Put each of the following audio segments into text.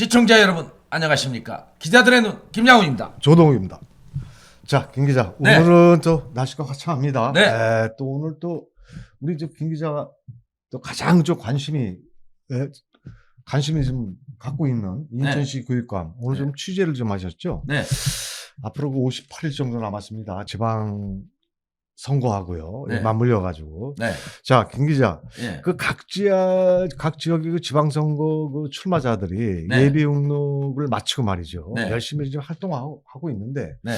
시청자 여러분 안녕하십니까 기자들의 눈 김양훈입니다. 조동우입니다. 자, 김 기자. 네. 오늘은 또 날씨가 화창합니다. 네. 에, 또 오늘 또 우리 저김 기자가 또 가장 좀 관심이 에, 관심이 좀 갖고 있는 인천시 교육감 오늘 좀 취재를 좀 하셨죠? 네, 앞으로 그 58일 정도 남았습니다. 지방 선거하고요. 네. 맞물려 가지고. 네, 자, 김 기자. 예, 그각 지역 각 지역의 그 지방 선거 그 출마자들이 네. 예비 등록을 마치고 말이죠. 네. 열심히 지금 활동하고 하고 있는데 네,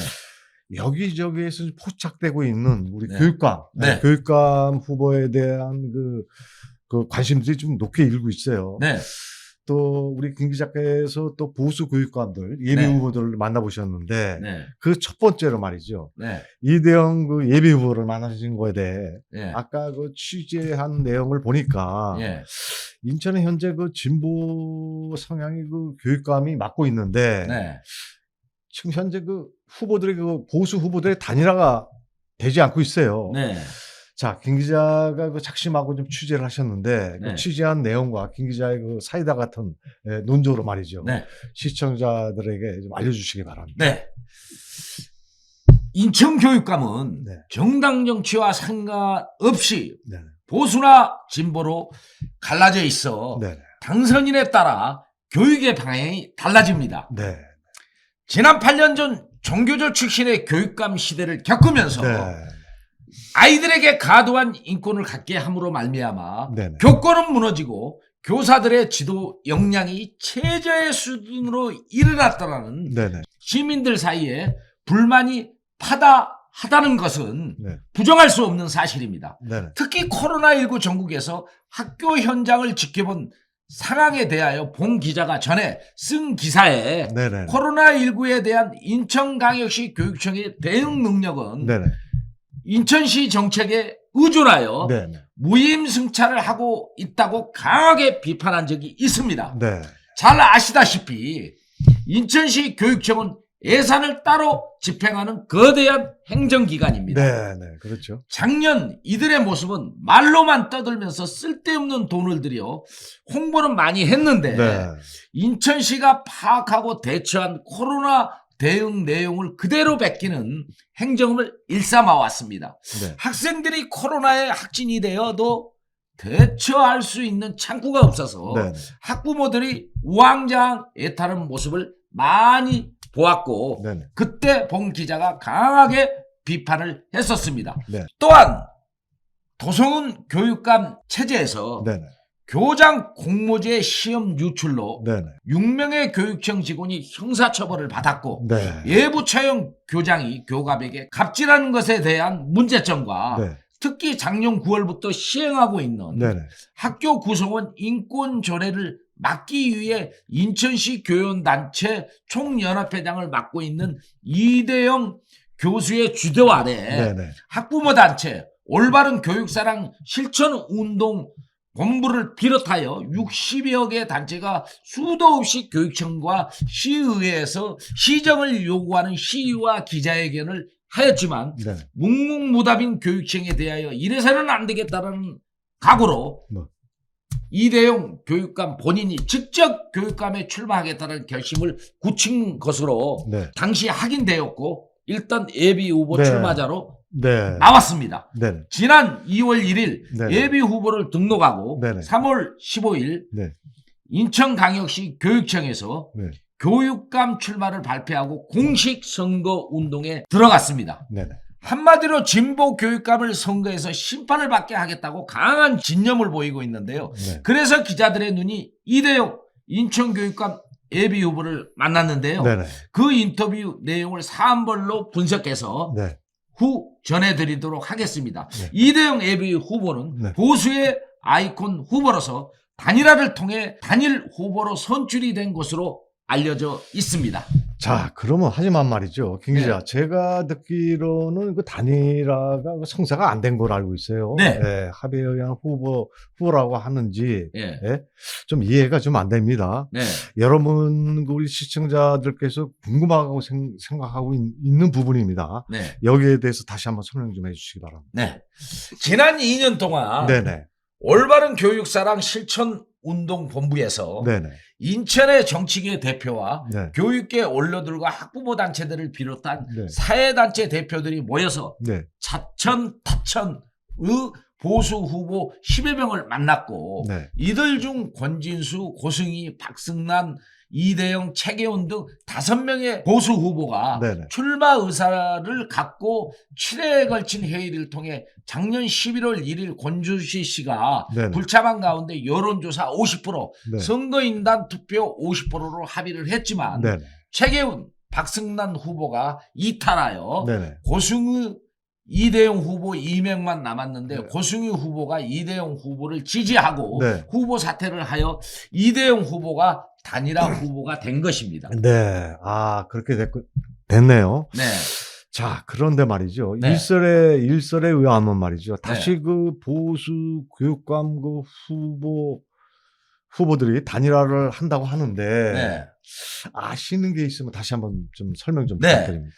여기저기에서 포착되고 있는 우리 네. 교육감, 네. 교육감 후보에 대한 그, 그 관심들이 좀 높게 일고 있어요. 네, 또 우리 김 기자께서 또 보수 교육감들 예비 네. 후보들을 만나보셨는데 네, 그 첫 번째로 말이죠. 네, 이대영 그 예비 후보를 만나신 거에 대해 예, 아까 그 취재한 내용을 보니까 예, 인천에 현재 그 진보 성향의 그 교육감이 맡고 있는데 네, 지금 현재 그 후보들의 그 보수 후보들의 단일화가 되지 않고 있어요. 네, 자, 김 기자가 그 작심하고 좀 취재를 하셨는데 네. 그 취재한 내용과 김 기자의 그 사이다 같은 예, 논조로 말이죠. 네, 시청자들에게 좀 알려주시기 바랍니다. 네. 인천 교육감은 네. 정당 정치와 상관없이 네. 보수나 진보로 갈라져 있어 네. 당선인에 따라 교육의 방향이 달라집니다. 네. 지난 8년 전 종교조 출신의 교육감 시대를 겪으면서 네. 아이들에게 가도한 인권을 갖게 함으로 말미암아 네. 네. 교권은 무너지고 교사들의 지도 역량이 최저의 수준으로 일어났다는 네. 네. 시민들 사이에 불만이 파다하다는 것은 네. 부정할 수 없는 사실입니다. 네. 특히 코로나19 전국에서 학교 현장을 지켜본 상황에 대하여 봉 기자가 전에 쓴 기사에 네. 네. 코로나19에 대한 인천광역시 교육청의 대응 능력은 네. 네. 인천시 정책에 의존하여 네. 네. 무임승차를 하고 있다고 강하게 비판한 적이 있습니다. 네. 잘 아시다시피 인천시 교육청은 예산을 따로 집행하는 거대한 행정기관입니다. 네. 네. 그렇죠. 작년 이들의 모습은 말로만 떠들면서 쓸데없는 돈을 들여 홍보는 많이 했는데 네. 인천시가 파악하고 대처한 코로나 대응 내용을 그대로 베끼는 행정을 일삼아 왔습니다. 네. 학생들이 코로나에 확진이 되어도 대처할 수 있는 창구가 없어서 네. 학부모들이 우왕좌왕 애타는 모습을 많이 보았고 네. 네. 그때 봉 기자가 강하게 비판을 했었습니다. 네. 또한 도성은 교육감 체제에서 네. 네. 교장 공모제 시험 유출로 네. 네. 6명의 교육청 직원이 형사처벌을 받았고 네. 예부 차용 교장이 교감에게 갑질하는 것에 대한 문제점과 네. 특히 작년 9월부터 시행하고 있는 네. 네. 학교 구성원 인권 조례를 막기 위해 인천시 교연단체 총연합회장을 맡고 있는 이대영 교수의 주도 아래 네. 네. 학부모 단체 올바른 교육사랑 실천 운동 본부를 비롯하여 60여 개 단체가 수도 없이 교육청과 시의회에서 시정을 요구하는 시위와 기자회견을 하였지만 네. 묵묵무답인 교육청에 대하여 이래서는 안 되겠다는 각오로 뭐. 이대용 교육감 본인이 직접 교육감에 출마하겠다는 결심을 굳힌 것으로 네. 당시 확인되었고 일단 예비 후보 네. 출마자로 네. 나왔습니다. 네. 네. 지난 2월 1일 네네. 예비 후보를 등록하고 네네. 3월 15일 네. 인천광역시 교육청에서 네. 교육감 출마를 발표하고 공식 선거 운동에 들어갔습니다. 네. 네. 한마디로 진보 교육감을 선거에서 심판을 받게 하겠다고 강한 진념을 보이고 있는데요. 네. 그래서 기자들의 눈이 이대용 인천교육감 예비 후보를 만났는데요. 네. 네. 그 인터뷰 내용을 사안별로 분석해서 네. 후 전해드리도록 하겠습니다. 네. 이대용 예비 후보는 네. 보수의 아이콘 후보로서 단일화를 통해 단일 후보로 선출이 된 것으로 알려져 있습니다. 자, 그러면 하지만 말이죠. 김 기자, 네. 제가 듣기로는 그 단일화가 그 성사가 안 된 걸로 알고 있어요. 네. 예, 합의에 의한 후보, 후보라고 하는지, 예. 예, 좀 이해가 좀 안 됩니다. 네. 여러분, 우리 시청자들께서 궁금하고 생, 각하고 있, 는 부분입니다. 네. 여기에 대해서 다시 한번 설명 좀 해주시기 바랍니다. 네. 지난 2년 동안 네네. 올바른 교육사랑 실천 운동본부에서 네네. 인천의 정치계 대표와 네. 교육계 원로들과 학부모 단체들을 비롯한 네. 사회단체 대표들이 모여서 네. 자천 타천의 보수 후보 10여 명을 만났고 네. 이들 중 권진수, 고승희, 박승란, 이대영, 최계훈 등 다섯 명의 보수 후보가 네네. 출마 의사를 갖고 7회에 걸친 회의를 통해 작년 11월 1일 권준시 씨가 네네. 불참한 가운데 여론조사 50%, 네. 선거인단 투표 50%로 합의를 했지만 네네. 최계훈, 박승란 후보가 이탈하여. 고승희 이대용 후보 2명만 남았는데 네. 고승희 후보가 이대용 후보를 지지하고 네. 후보 사퇴를 하여 이대용 후보가 단일화 후보가 된 것입니다. 네. 아, 그렇게 됐고, 됐네요. 네. 자, 그런데 말이죠. 네. 일설에, 일설에 의하면 말이죠. 다시 그 보수 교육감 그 후보, 후보들이 단일화를 한다고 하는데, 네. 아시는 게 있으면 다시 한번 좀 설명 좀 네. 부탁드립니다.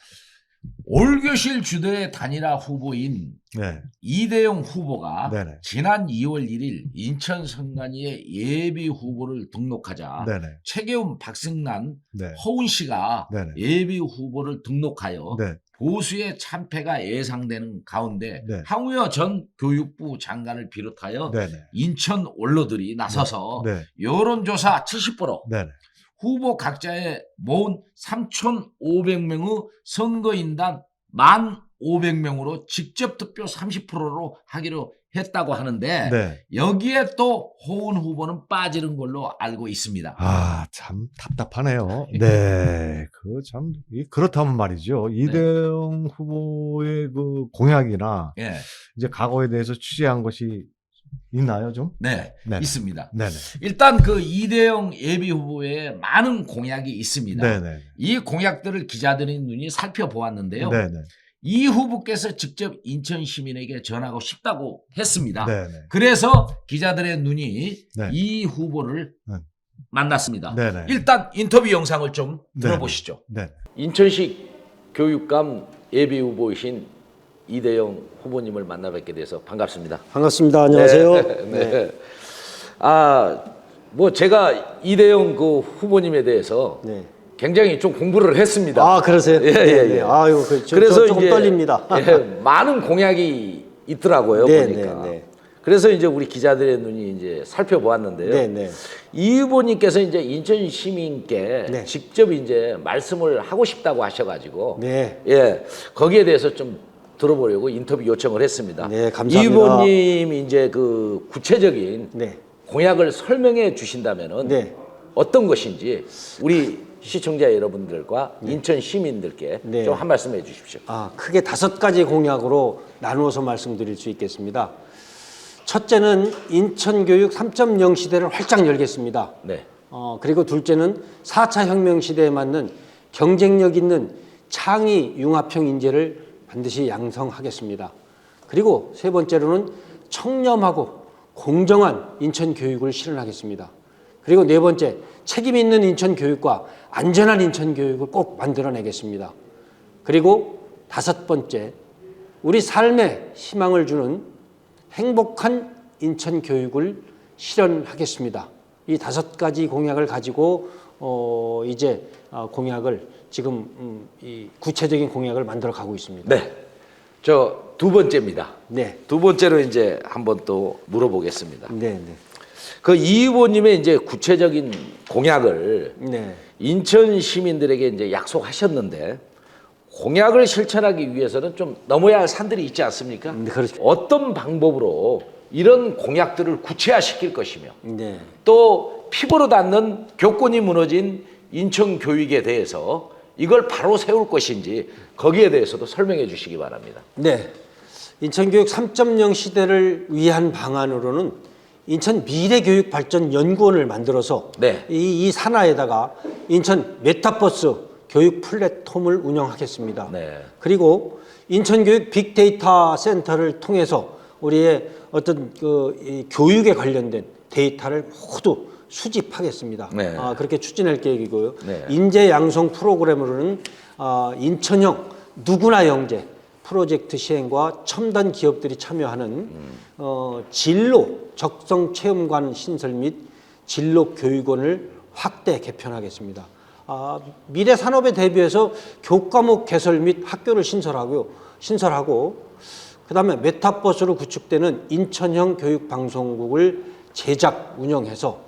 올교실 주도의 단일화 후보인 네. 이대용 후보가 네네. 지난 2월 1일 인천 선관위에 예비 후보를 등록하자 네네. 최계훈, 박승란, 네. 허운 씨가 네네. 예비 후보를 등록하여 네. 보수의 참패가 예상되는 가운데 네. 황우여 전 교육부 장관을 비롯하여 네네. 인천 원로들이 나서서 네. 여론조사 70% 네네. 후보 각자의 모은 3,500명의 선거인단 1,500명으로 직접 투표 30%로 하기로 했다고 하는데 네. 여기에 또 호은 후보는 빠지는 걸로 알고 있습니다. 아, 참 답답하네요. 네. 그 참, 이- 그렇다면 말이죠. 네. 이대영 후보의 그 공약이나 예, 이제 과거에 대해서 취재한 것이 있나요, 좀? 네, 네네. 있습니다. 네네. 일단 그 이대영 예비 후보에 많은 공약이 있습니다. 네네. 이 공약들을 기자들의 눈이 살펴보았는데요. 네네. 이 후보께서 직접 인천 시민에게 전하고 싶다고 했습니다. 네네. 그래서 기자들의 눈이 네. 이 후보를 네. 만났습니다. 네네. 일단 인터뷰 영상을 좀 네. 들어보시죠. 네. 인천시 교육감 예비 후보이신 이대영 후보님을 만나 뵙게 돼서 반갑습니다. 반갑습니다. 안녕하세요. 네. 네. 아, 뭐 제가 이대영 그 후보님에 대해서 네. 굉장히 좀 공부를 했습니다. 아, 그러세요? 예, 네, 예, 네. 예. 아유, 그, 저, 그래서 저 조금 이제, 떨립니다. 예, 많은 공약이 있더라고요, 네, 보니까. 네, 네. 그래서 이제 우리 기자들의 눈이 이제 살펴보았는데요. 네, 네. 이 후보님께서 이제 인천 시민께 네. 직접 이제 말씀을 하고 싶다고 하셔가지고 네. 예 거기에 대해서 좀 들어보려고 인터뷰 요청을 했습니다. 네, 감사합니다. 이 후보님 이제 그 구체적인 네. 공약을 설명해 주신다면은 네. 어떤 것인지 우리 시청자 여러분들과 인천 시민들께 네. 좀 한 말씀 해 주십시오. 아, 크게 다섯 가지 공약으로 나누어서 말씀드릴 수 있겠습니다. 첫째는 인천 교육 3.0 시대를 활짝 열겠습니다. 네. 어, 그리고 둘째는 4차 혁명 시대에 맞는 경쟁력 있는 창의 융합형 인재를 반드시 양성하겠습니다. 그리고 세 번째로는 청렴하고 공정한 인천 교육을 실현하겠습니다. 그리고 네 번째, 책임 있는 인천 교육과 안전한 인천 교육을 꼭 만들어내겠습니다. 그리고 다섯 번째, 우리 삶에 희망을 주는 행복한 인천 교육을 실현하겠습니다. 이 다섯 가지 공약을 가지고 어 이제 어, 공약을 지금 음, 이 구체적인 공약을 만들어 가고 있습니다. 네. 저 두 번째입니다. 네, 두 번째로 이제 한번 또 물어보겠습니다. 네, 네, 그 이 후보님의 이제 구체적인 공약을 네. 인천 시민들에게 이제 약속하셨는데 공약을 실천하기 위해서는 좀 넘어야 할 산들이 있지 않습니까? 네, 그렇죠. 어떤 방법으로 이런 공약들을 구체화시킬 것이며 네. 또 피부로 닿는 교권이 무너진 인천 교육에 대해서 이걸 바로 세울 것인지 거기에 대해서도 설명해 주시기 바랍니다. 네. 인천교육 3.0 시대를 위한 방안으로는 인천 미래교육발전연구원을 만들어서 네. 이, 이 산하에다가 인천 메타버스 교육 플랫폼을 운영하겠습니다. 네. 그리고 인천교육 빅데이터 센터를 통해서 우리의 어떤 그 이 교육에 관련된 데이터를 모두 수집하겠습니다. 네. 아, 그렇게 추진할 계획이고요. 네. 인재 양성 프로그램으로는 아, 인천형 누구나 영재 프로젝트 시행과 첨단 기업들이 참여하는 어, 진로 적성 체험관 신설 및 진로 교육원을 확대 개편하겠습니다. 아, 미래 산업에 대비해서 교과목 개설 및 학교를 신설하고요. 신설하고 그다음에 메타버스로 구축되는 인천형 교육 방송국을 제작 운영해서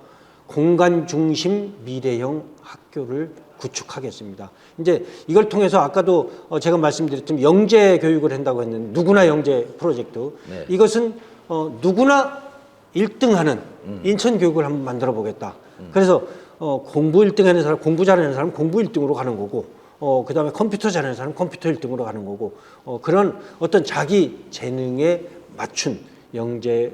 공간 중심 미래형 학교를 구축하겠습니다. 이제 이걸 통해서 아까도 어, 제가 말씀드렸지만 영재 교육을 한다고 했는데 누구나 영재 프로젝트 네. 이것은 어, 누구나 1등하는 인천 교육을 한번 만들어 보겠다. 그래서 어, 공부 1등하는 사람, 공부 잘하는 사람 공부 1등으로 가는 거고, 어, 그 다음에 컴퓨터 잘하는 사람 컴퓨터 1등으로 가는 거고, 어, 그런 어떤 자기 재능에 맞춘 영재의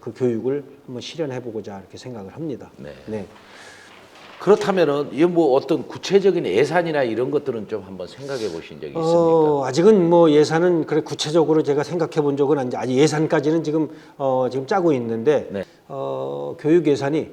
그 교육을 한번 실현해 보고자 이렇게 생각을 합니다. 네. 그렇다면은 이뭐 어떤 구체적인 예산이나 이런 것들은 좀 한번 생각해 보신 적이 있습니까? 어, 아직은 뭐 예산은 그래 구체적으로 제가 생각해 본 적은 아닌데 아직 예산까지는 지금 어, 지금 짜고 있는데 네. 어, 교육 예산이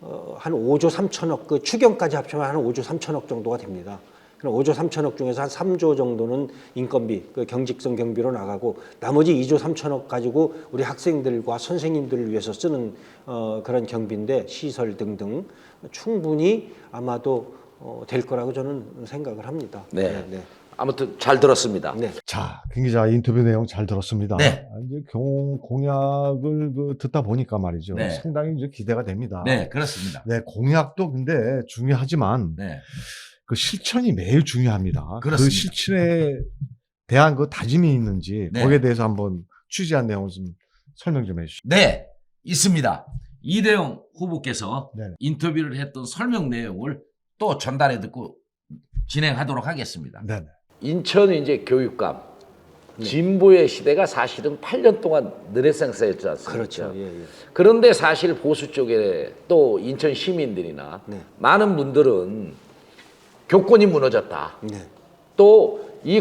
어, 한 5조 3천억 그 추경까지 합치면 한 5조 3천억 정도가 됩니다. 그럼 5조 3천억 중에서 한 3조 정도는 인건비, 그 경직성 경비로 나가고 나머지 2조 3천억 가지고 우리 학생들과 선생님들을 위해서 쓰는 어, 그런 경비인데 시설 등등 충분히 아마도 어, 될 거라고 저는 생각을 합니다. 네. 네. 아무튼 잘 들었습니다. 네. 자, 김 기자 인터뷰 내용 잘 들었습니다. 네. 아, 이제 공, 공약을 그 듣다 보니까 말이죠. 네. 상당히 이제 기대가 됩니다. 네, 그렇습니다. 네, 공약도 근데 중요하지만 네. 그 실천이 매일 중요합니다. 그 그렇습니다. 실천에 대한 그 다짐이 있는지 네. 거기에 대해서 한번 취재한 내용을 좀 설명 좀 해주시죠. 네, 있습니다. 이대용 후보께서 네. 인터뷰를 했던 설명 내용을 또 전달해 듣고 진행하도록 하겠습니다. 네. 네. 인천 이제 교육감 진보의 시대가 사실은 8년 동안 느레상스였지 않습니까? 그렇죠. 예, 예. 그런데 사실 보수 쪽에 또 인천 시민들이나 네. 많은 분들은 교권이 무너졌다. 네. 또이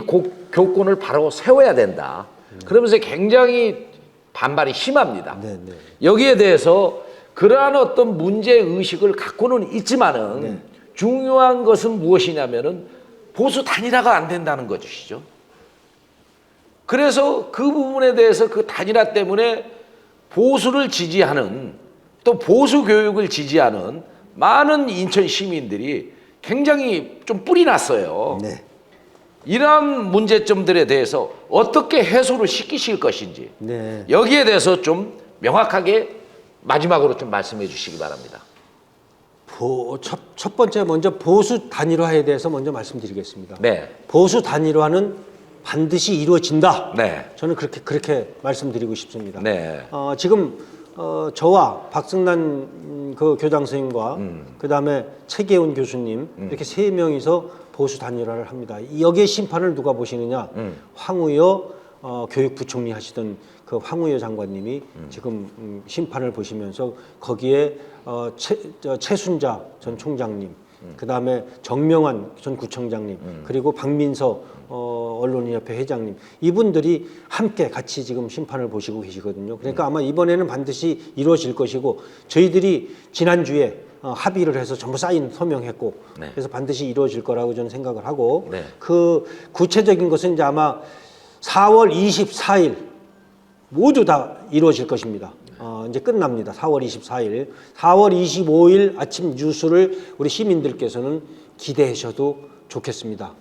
교권을 바로 세워야 된다. 그러면서 굉장히 반발이 심합니다. 네, 네. 여기에 대해서 그러한 어떤 문제 의식을 갖고는 있지만은 네. 중요한 것은 무엇이냐면은 보수 단일화가 안 된다는 것이죠. 그래서 그 부분에 대해서 그 단일화 때문에 보수를 지지하는 또 보수 교육을 지지하는 많은 인천 시민들이 굉장히 좀 뿔이 났어요. 네. 이러한 문제점들에 대해서 어떻게 해소를 시키실 것인지 네. 여기에 대해서 좀 명확하게 마지막으로 좀 말씀해 주시기 바랍니다. 보, 첫, 첫 번째 먼저 보수 단일화에 대해서 먼저 말씀드리겠습니다. 네. 보수 단일화는 반드시 이루어진다. 네. 저는 그렇게 그렇게 말씀드리고 싶습니다. 네. 어, 지금 어, 저와 박승란 음, 그 교장 선생님과 그 다음에 최계훈 교수님 이렇게 세 명이서 보수 단일화를 합니다. 이 여기에 심판을 누가 보시느냐? 황우여 어, 교육부총리 하시던 그 황우여 장관님이 지금 음, 심판을 보시면서 거기에 어, 최, 저, 최순자 전 총장님, 그 다음에 정명환 전 구청장님, 그리고 박민서 어, 언론인협회 회장님 이분들이 함께 같이 지금 심판을 보시고 계시거든요. 그러니까 아마 이번에는 반드시 이루어질 것이고 저희들이 지난 주에 어, 합의를 해서 전부 사인 서명했고 네. 그래서 반드시 이루어질 거라고 저는 생각을 하고 네. 그 구체적인 것은 이제 아마 4월 24일 모두 다 이루어질 것입니다. 어, 이제 끝납니다. 4월 24일. 4월 25일 아침 뉴스를 우리 시민들께서는 기대하셔도 좋겠습니다.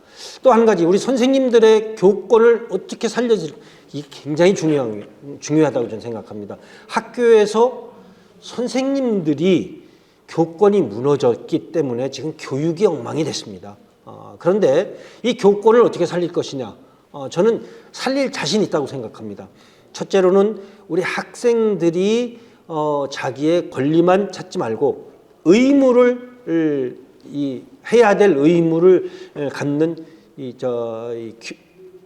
또 한 가지 우리 선생님들의 교권을 어떻게 살려질 이 굉장히 중요한 중요하다고 저는 생각합니다. 학교에서 선생님들이 교권이 무너졌기 때문에 지금 교육이 엉망이 됐습니다. 어, 그런데 이 교권을 어떻게 살릴 것이냐? 어, 저는 살릴 자신 있다고 생각합니다. 첫째로는 우리 학생들이 어, 자기의 권리만 찾지 말고 의무를 을, 이 해야 될 의무를 에, 갖는 이저 이 규,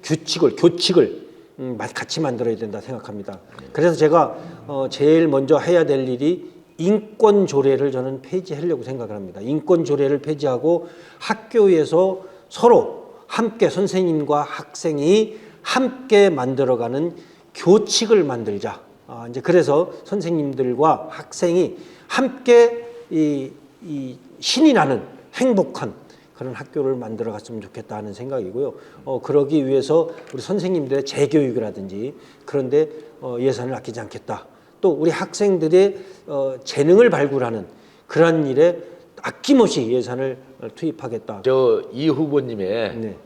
규칙을 교칙을 음, 마- 같이 만들어야 된다 생각합니다. 그래서 제가 어, 제일 먼저 해야 될 일이 인권 조례를 저는 폐지하려고 생각을 합니다. 인권 조례를 폐지하고 학교에서 서로 함께 선생님과 학생이 함께 만들어가는 교칙을 만들자. 아, 이제 그래서 선생님들과 학생이 함께 이, 이 신이 나는 행복한 그런 학교를 만들어 갔으면 좋겠다 하는 생각이고요. 어, 그러기 위해서 우리 선생님들의 재교육이라든지 그런데 어, 예산을 아끼지 않겠다. 또 우리 학생들의 어, 재능을 발굴하는 그러한 일에 아낌없이 예산을 투입하겠다. 저 이 후보님의 네,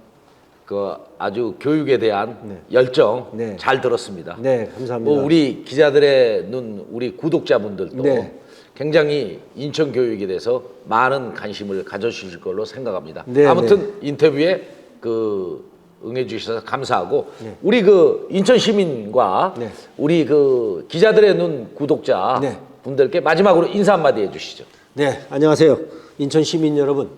그 아주 교육에 대한 네. 열정 네. 잘 들었습니다. 네, 감사합니다. 뭐 우리 기자들의 눈, 우리 구독자분들도 네. 굉장히 인천 교육에 대해서 많은 관심을 가져주실 걸로 생각합니다. 네, 아무튼 인터뷰에 그 응해 주셔서 감사하고 네. 우리 그 인천 시민과 네. 우리 그 기자들의 눈 구독자 네. 분들께 마지막으로 인사 한마디 해주시죠. 네, 안녕하세요. 인천 시민 여러분.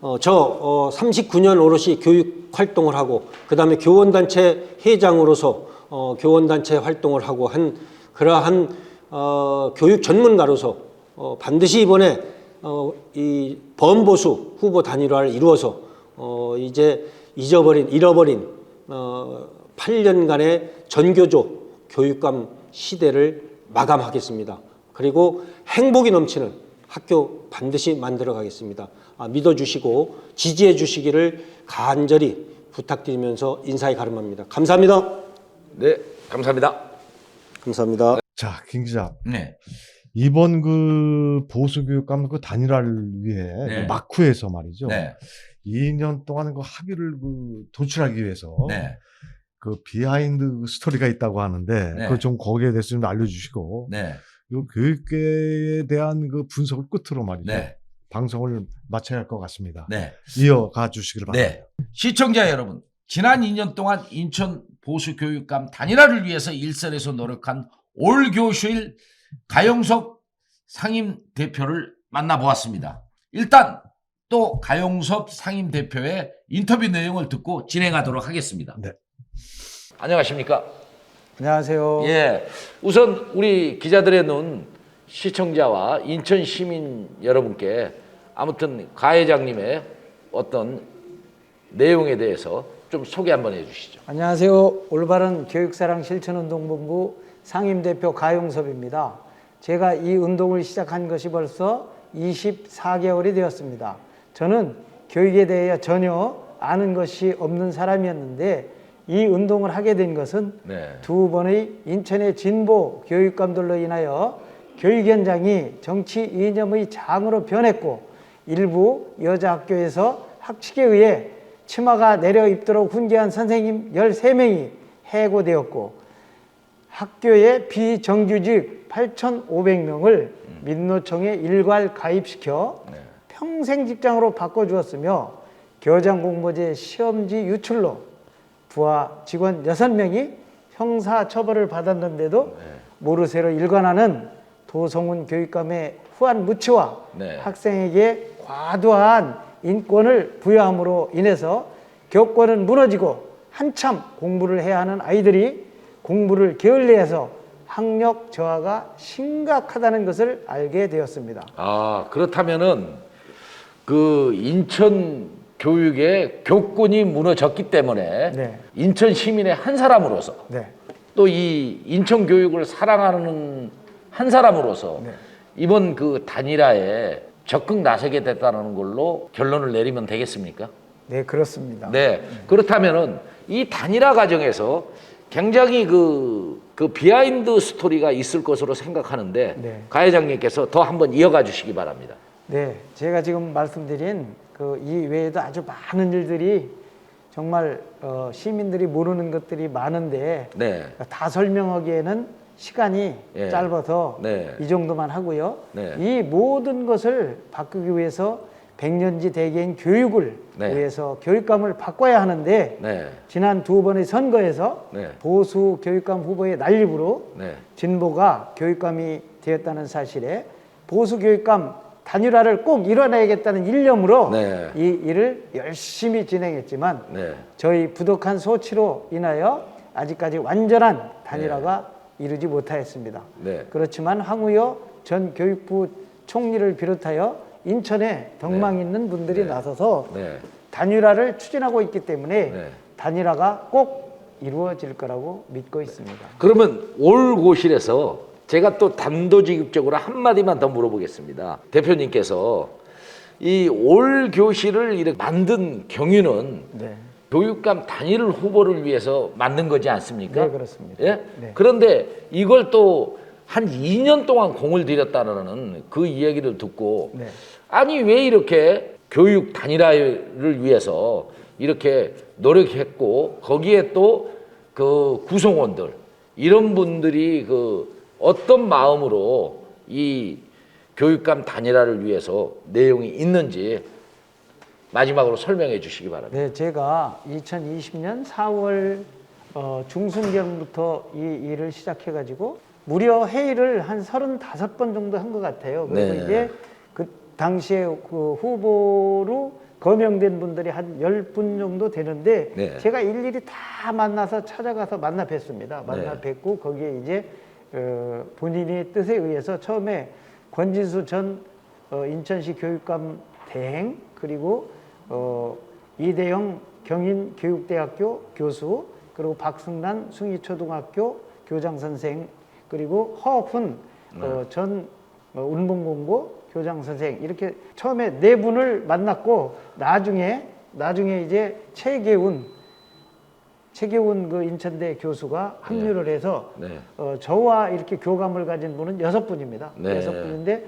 어, 저 어, 39년 오롯이 교육 활동을 하고 그 다음에 교원단체 회장으로서 어, 교원단체 활동을 하고 한 그러한 어, 교육 전문가로서 어, 반드시 이번에 어, 이 범보수 후보 단일화를 이루어서 어, 이제 잊어버린 잃어버린 어, 8년간의 전교조 교육감 시대를 마감하겠습니다. 그리고 행복이 넘치는 학교 반드시 만들어 가겠습니다. 아, 믿어주시고 지지해 주시기를 간절히 부탁드리면서 인사의 가름합니다. 감사합니다. 네, 감사합니다. 감사합니다. 자, 김 기자. 네. 이번 그 보수교육감 그 단일화를 위해 네. 그 마쿠에서 말이죠. 네. 2년 동안 그 합의를 그 도출하기 위해서 네. 그 비하인드 스토리가 있다고 하는데 네. 그걸 좀 거기에 대해서 좀 알려주시고 네. 이 교육계에 대한 그 분석을 끝으로 말이죠. 네. 방송을 마쳐야 할 것 같습니다. 네. 이어가 주시기를 바랍니다. 네. 시청자 여러분, 지난 2년 동안 인천 보수교육감 단일화를 위해서 일선에서 노력한 올교실 가영석 상임 대표를 만나보았습니다. 일단 또 가영섭 상임 대표의 인터뷰 내용을 듣고 진행하도록 하겠습니다. 안녕하십니까? 안녕하세요. 예. 우선 우리 기자들의 눈 시청자와 인천 시민 여러분께 아무튼 가 회장님의 어떤 내용에 대해서 좀 소개 한번 해 주시죠. 안녕하세요. 올바른 교육사랑 실천운동본부 상임대표 가용섭입니다. 제가 이 운동을 시작한 것이 벌써 24개월이 되었습니다. 저는 교육에 대해 전혀 아는 것이 없는 사람이었는데 이 운동을 하게 된 것은 네. 두 번의 인천의 진보 교육감들로 인하여 교육 현장이 정치 이념의 장으로 변했고 일부 여자 학교에서 학칙에 의해 치마가 내려 입도록 훈계한 선생님 13명이 해고되었고 학교의 비정규직 8,500명을 민노총에 일괄 가입시켜 평생 직장으로 바꿔주었으며 교장 공모제 시험지 유출로 부하 직원 6명이 형사 처벌을 받았는데도 모르쇠로 일관하는 도성훈 교육감의 후한 무치와 네. 학생에게 과도한 인권을 부여함으로 인해서 교권은 무너지고 한참 공부를 해야 하는 아이들이 공부를 게을리해서 학력 저하가 심각하다는 것을 알게 되었습니다. 아, 그렇다면은 그 인천 교육의 교권이 무너졌기 때문에 네. 인천 시민의 한 사람으로서 네. 또 이 인천 교육을 사랑하는 한 사람으로서 네. 이번 그 단일화에 적극 나서게 됐다는 걸로 결론을 내리면 되겠습니까? 네, 그렇습니다. 네. 그렇다면은 이 단일화 과정에서 굉장히 그, 그 비하인드 스토리가 있을 것으로 생각하는데 네. 가 회장님께서 더 한번 이어가 주시기 바랍니다. 네, 제가 지금 말씀드린 그 이 외에도 아주 많은 일들이 정말 어, 시민들이 모르는 것들이 많은데 네. 다 설명하기에는 시간이 예. 짧아서 네. 이 정도만 하고요. 네. 이 모든 것을 바꾸기 위해서 백년지 대개인 교육을 네. 위해서 교육감을 바꿔야 하는데 네. 지난 두 번의 선거에서 네. 보수 교육감 후보의 난립으로 네. 진보가 교육감이 되었다는 사실에 보수 교육감 단일화를 꼭 이뤄내야겠다는 일념으로 네. 이 일을 열심히 진행했지만 네. 저희 부족한 소치로 인하여 아직까지 완전한 단일화가 이루지 못하였습니다. 네. 그렇지만 황우여 전 교육부 총리를 비롯하여 인천에 덕망 있는 분들이 나서서 네. 단일화를 추진하고 있기 때문에 네. 단일화가 꼭 이루어질 거라고 믿고 있습니다. 그러면 올 고실에서 제가 또 단도직입적으로 한마디만 더 물어보겠습니다. 대표님께서 이 올 교실을 이렇게 만든 경위는 네. 교육감 단일 후보를 위해서 만든 거지 않습니까? 네, 그렇습니다. 예? 네. 그런데 이걸 또 한 2년 동안 공을 들였다는 그 이야기를 듣고 네. 아니 왜 이렇게 교육 단일화를 위해서 이렇게 노력했고 거기에 또 그 구성원들 이런 분들이 그 어떤 마음으로 이 교육감 단일화를 위해서 내용이 있는지 마지막으로 설명해 주시기 바랍니다. 네, 제가 2020년 4월 어, 중순경부터 이 일을 시작해가지고 무려 회의를 한 35번 정도 한 것 같아요. 그리고 네. 이게 그 당시에 그 후보로 거명된 분들이 한 10분 정도 되는데 네. 제가 일일이 다 만나서 찾아가서 만나 뵀습니다. 만나 네. 뵙고 거기에 이제 어, 본인의 뜻에 의해서 처음에 권진수 전 어, 인천시 교육감 대행 그리고 어, 이대영 경인 교육대학교 교수 그리고 박승란 숭이초등학교 교장 선생 그리고 허훈 어, 전 어, 운봉공고 교장 선생 이렇게 처음에 네 분을 만났고 나중에 나중에 이제 최계운 최계운 그 인천대 교수가 합류를 해서 네. 어, 저와 이렇게 교감을 가진 분은 여섯 분입니다. 네. 여섯 분인데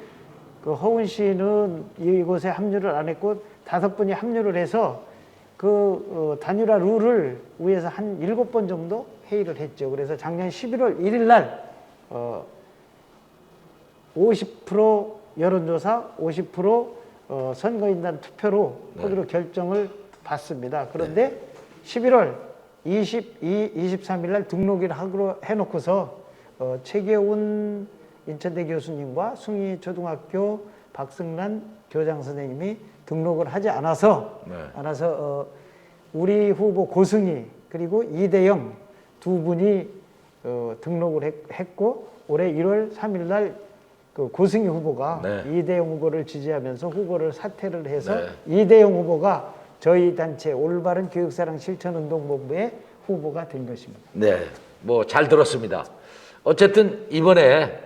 그 허훈 씨는 이곳에 합류를 안 했고 다섯 분이 합류를 해서 그 어, 단일화 룰을 위해서 한 일곱 번 정도 회의를 했죠. 그래서 작년 11월 1일 날 어, 50% 여론조사, 50% 어, 선거인단 투표로 하기로 결정을 받습니다. 그런데 11월 22, 23일 날 등록일 하기로 해놓고서 어, 최계훈 인천대 교수님과 숭이 초등학교 박승란 교장 선생님이 등록을 하지 않아서 네. 않아서 어, 우리 후보 고승희 그리고 이대영 두 분이 어, 등록을 했, 했고 올해 1월 3일 날 그 고승희 후보가 네. 이대영 후보를 지지하면서 후보를 사퇴를 해서 네. 이대영 후보가 저희 단체 올바른 교육사랑 실천운동본부의 후보가 된 것입니다. 네, 뭐 잘 들었습니다. 어쨌든 이번에는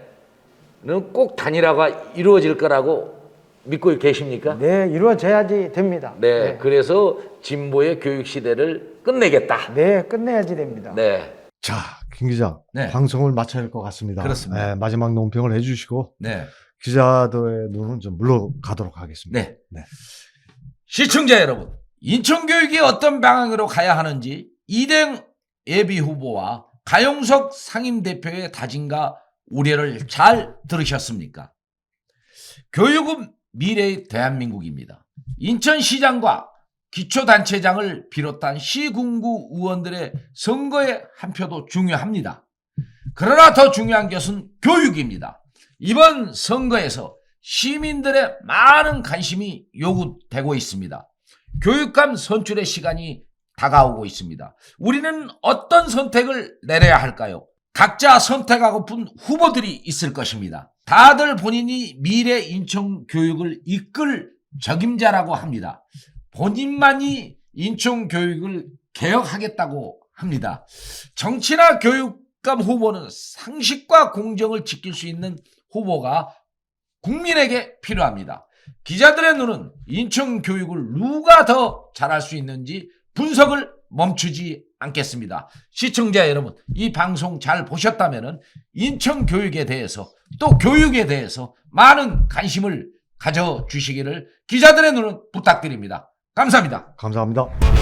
꼭 단일화가 이루어질 거라고 믿고 계십니까? 네, 이루어져야지 됩니다. 네, 그래서 진보의 교육 시대를 끝내겠다. 네, 끝내야지 됩니다. 네, 자, 김 기자. 네. 방송을 마쳐야 할 것 같습니다. 그렇습니다. 네, 마지막 논평을 해주시고 네. 기자들의 눈은 좀 물러가도록 하겠습니다. 네. 시청자 여러분, 인천교육이 어떤 방향으로 가야 하는지 이대영 예비 후보와 가용석 상임대표의 다짐과 우려를 잘 들으셨습니까? 교육은 미래의 대한민국입니다. 인천시장과 기초단체장을 비롯한 시군구 의원들의 선거의 한 표도 중요합니다. 그러나 더 중요한 것은 교육입니다. 이번 선거에서 시민들의 많은 관심이 요구되고 있습니다. 교육감 선출의 시간이 다가오고 있습니다. 우리는 어떤 선택을 내려야 할까요? 각자 선택하고픈 후보들이 있을 것입니다. 다들 본인이 미래 인천 교육을 이끌 적임자라고 합니다. 본인만이 인천 교육을 개혁하겠다고 합니다. 정치나 교육감 후보는 상식과 공정을 지킬 수 있는 후보가 국민에게 필요합니다. 기자들의 눈은 인천 교육을 누가 더 잘할 수 있는지 분석을 멈추지 않겠습니다. 시청자 여러분, 이 방송 잘 보셨다면 인천 교육에 대해서 또 교육에 대해서 많은 관심을 가져주시기를 기자들의 눈은 부탁드립니다. 감사합니다. 감사합니다.